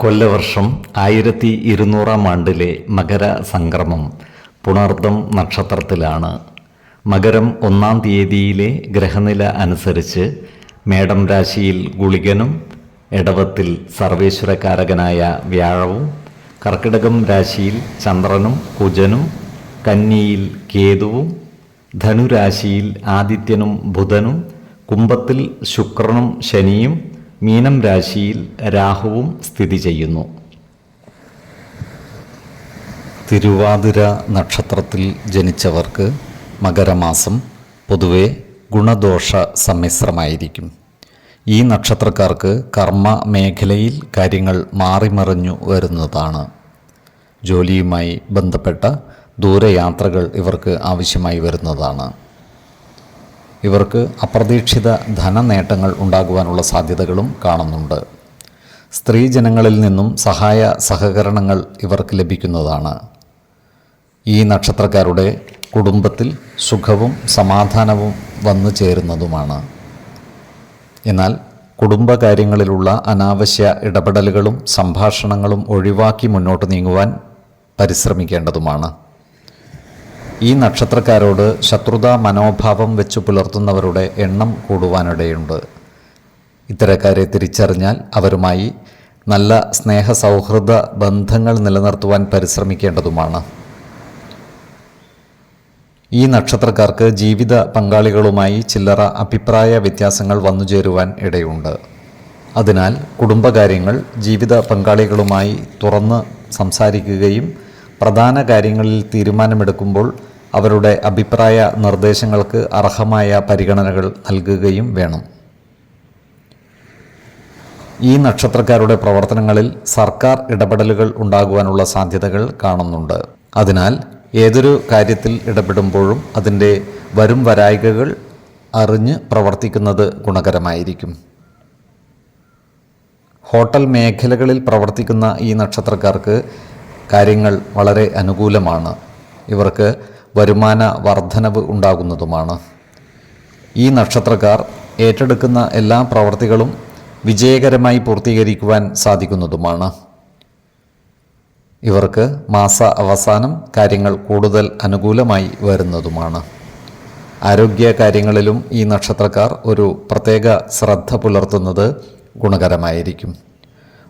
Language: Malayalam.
കൊല്ലവർഷം ആയിരത്തി ഇരുന്നൂറാം ആണ്ടിലെ മകര സംക്രമം പുണർദം നക്ഷത്രത്തിലാണ്. മകരം ഒന്നാം തീയതിയിലെ ഗ്രഹനില അനുസരിച്ച് മേടം രാശിയിൽ ഗുളികനും എടവത്തിൽ സർവേശ്വരകാരകനായ വ്യാഴവും കർക്കിടകം രാശിയിൽ ചന്ദ്രനും കുജനും കന്നിയിൽ കേതുവും ധനുരാശിയിൽ ആദിത്യനും ബുധനും കുംഭത്തിൽ ശുക്രനും ശനിയും മീനം രാശിയിൽ രാഹുവും സ്ഥിതി ചെയ്യുന്നു. തിരുവാതിര നക്ഷത്രത്തിൽ ജനിച്ചവർക്ക് മകരമാസം പൊതുവെ ഗുണദോഷ സമ്മിശ്രമായിരിക്കും. ഈ നക്ഷത്രക്കാർക്ക് കർമ്മ മേഖലയിൽ കാര്യങ്ങൾ മാറിമറിഞ്ഞു വരുന്നതാണ്. ജോലിയുമായി ബന്ധപ്പെട്ട ദൂരയാത്രകൾ ഇവർക്ക് ആവശ്യമായി വരുന്നതാണ്. ഇവർക്ക് അപ്രതീക്ഷിത ധനനേട്ടങ്ങൾ ഉണ്ടാകുവാനുള്ള സാധ്യതകളും കാണുന്നുണ്ട്. സ്ത്രീജനങ്ങളിൽ നിന്നും സഹായ സഹകരണങ്ങൾ ഇവർക്ക് ലഭിക്കുന്നതാണ്. ഈ നക്ഷത്രക്കാരുടെ കുടുംബത്തിൽ സുഖവും സമാധാനവും വന്നു ചേരുന്നതുമാണ്. എന്നാൽ കുടുംബകാര്യങ്ങളിലുള്ള അനാവശ്യ ഇടപെടലുകളും സംഭാഷണങ്ങളും ഒഴിവാക്കി മുന്നോട്ട് നീങ്ങുവാൻ പരിശ്രമിക്കേണ്ടതുമാണ്. ഈ നക്ഷത്രക്കാരോട് ശത്രുതാ മനോഭാവം വെച്ചു പുലർത്തുന്നവരുടെ എണ്ണം കൂടുവാനിടയുണ്ട്. ഇത്തരക്കാരെ തിരിച്ചറിഞ്ഞാൽ അവരുമായി നല്ല സ്നേഹ സൗഹൃദ ബന്ധങ്ങൾ നിലനിർത്തുവാൻ പരിശ്രമിക്കേണ്ടതുമാണ്. ഈ നക്ഷത്രക്കാർക്ക് ജീവിത പങ്കാളികളുമായി ചില്ലറ അഭിപ്രായ വ്യത്യാസങ്ങൾ വന്നുചേരുവാൻ ഇടയുണ്ട്. അതിനാൽ കുടുംബകാര്യങ്ങൾ ജീവിത പങ്കാളികളുമായി തുറന്ന് സംസാരിക്കുകയും പ്രധാന കാര്യങ്ങളിൽ തീരുമാനമെടുക്കുമ്പോൾ അവരുടെ അഭിപ്രായ നിർദ്ദേശങ്ങൾക്ക് അർഹമായ പരിഗണനകൾ നൽകുകയും വേണം. ഈ നക്ഷത്രക്കാരുടെ പ്രവർത്തനങ്ങളിൽ സർക്കാർ ഇടപെടലുകൾ ഉണ്ടാകുവാനുള്ള സാധ്യതകൾ കാണുന്നുണ്ട്. അതിനാൽ ഏതൊരു കാര്യത്തിൽ ഇടപെടുമ്പോഴും അതിന്റെ വരും വരായികകൾ അറിഞ്ഞ് പ്രവർത്തിക്കുന്നത് ഗുണകരമായിരിക്കും. ഹോട്ടൽ മേഖലകളിൽ പ്രവർത്തിക്കുന്ന ഈ നക്ഷത്രക്കാർക്ക് കാര്യങ്ങൾ വളരെ അനുകൂലമാണ്. ഇവർക്ക് വരുമാന വർധനവ് ഉണ്ടാകുന്നതുമാണ്. ഈ നക്ഷത്രക്കാർ ഏറ്റെടുക്കുന്ന എല്ലാ പ്രവർത്തികളും വിജയകരമായി പൂർത്തീകരിക്കുവാൻ സാധിക്കുന്നതുമാണ്. ഇവർക്ക് മാസ അവസാനം കാര്യങ്ങൾ കൂടുതൽ അനുകൂലമായി വരുന്നതുമാണ്. ആരോഗ്യ കാര്യങ്ങളിലും ഈ നക്ഷത്രക്കാർ ഒരു പ്രത്യേക ശ്രദ്ധ പുലർത്തുന്നത് ഗുണകരമായിരിക്കും.